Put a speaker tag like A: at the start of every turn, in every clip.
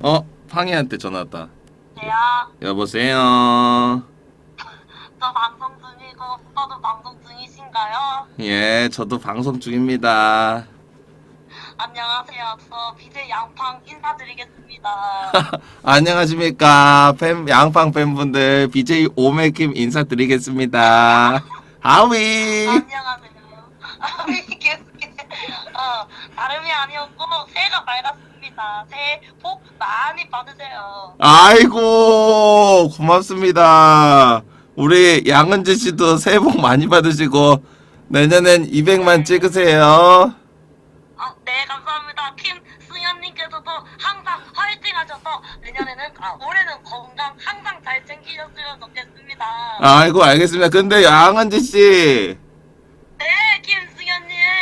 A: 어, 팡이한테 전화 왔다.
B: 돼요?
A: 여보세요.
B: 저 방송 중이고 오빠도 방송 중이신가요?
A: 예, 저도 방송 중입니다.
B: 안녕하세요. 저 BJ 양팡 인사드리겠습니다.
A: 안녕하십니까. 팬, 양팡 팬분들, BJ 오메킴 인사드리겠습니다. 하위!
B: 안녕하세요. 아니 계속해. 어 다름이 아니었고 새해가 밝았 습니다. 새해 복 많이 받으세요.
A: 아이고, 고맙습니다. 우리 양은지 씨도 새해 복 많이 받으시고, 내년엔 200만 찍으세요.
B: 아, 네 감사합니다. 김승현님께서도 항상 화이팅 하셔서 내년에는 아 올해는 건강 항상 잘 챙기셨으면 좋겠습니다.
A: 아이고, 알겠습니다. 근데 양은지 씨.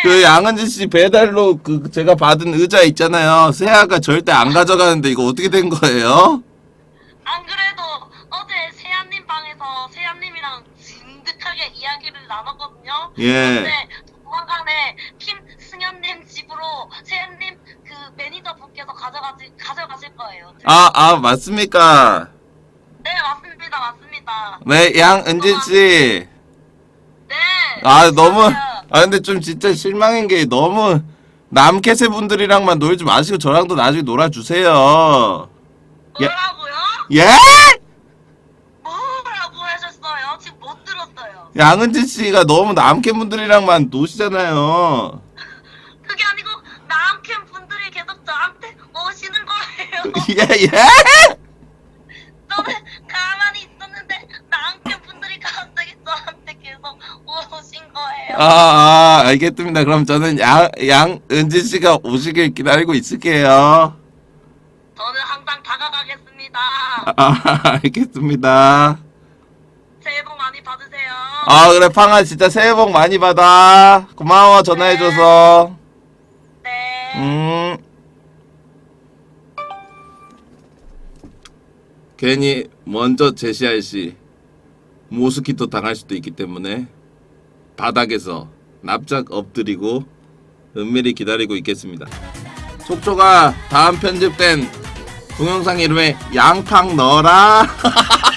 A: 그 양은지 씨 배달로 그 제가 받은 의자 있잖아요. 세아가 절대 안 가져가는데 이거 어떻게 된 거예요?
B: 안 그래도 어제 세안님 방에서 세안님이랑 진득하게 이야기를 나눴거든요.
A: 예.
B: 근데 조만간에 김승현님 집으로 세안님 그 매니저 분께서 가져가지 가져가실 거예요.
A: 아, 아, 맞습니까?
B: 네 맞습니다 맞습니다.
A: 네, 양은진 씨.
B: 네.
A: 아, 너무,
B: 맞아요.
A: 아, 근데 좀 진짜 실망인 게 너무 남캐세 분들이랑만 놀지 마시고 저랑도 나중에 놀아주세요. 예?
B: 뭐라고요?
A: 예?
B: 뭐라고 하셨어요? 지금 못 들었어요.
A: 양은진 씨가 너무 남캐 분들이랑만 노시잖아요.
B: 그게 아니고 남캠 분들이 계속 저한테 오시는 거예요.
A: 예, 예? 아, 아, 알겠습니다. 그럼 저는 양, 양은진 씨가 오시길 기다리고 있을게요.
B: 저는 항상 다가가겠습니다.
A: 아, 아, 알겠습니다.
B: 새해 복 많이 받으세요.
A: 아, 그래, 팡아, 진짜 새해 복 많이 받아. 고마워, 전화해줘서.
B: 네.
A: 음. 괜히 먼저 제시할 시 모스키토 당할 수도 있기 때문에 바닥에서 납작 엎드리고 은밀히 기다리고 있겠습니다. 속초가 다음 편집된 동영상 이름에 양팡 넣어라.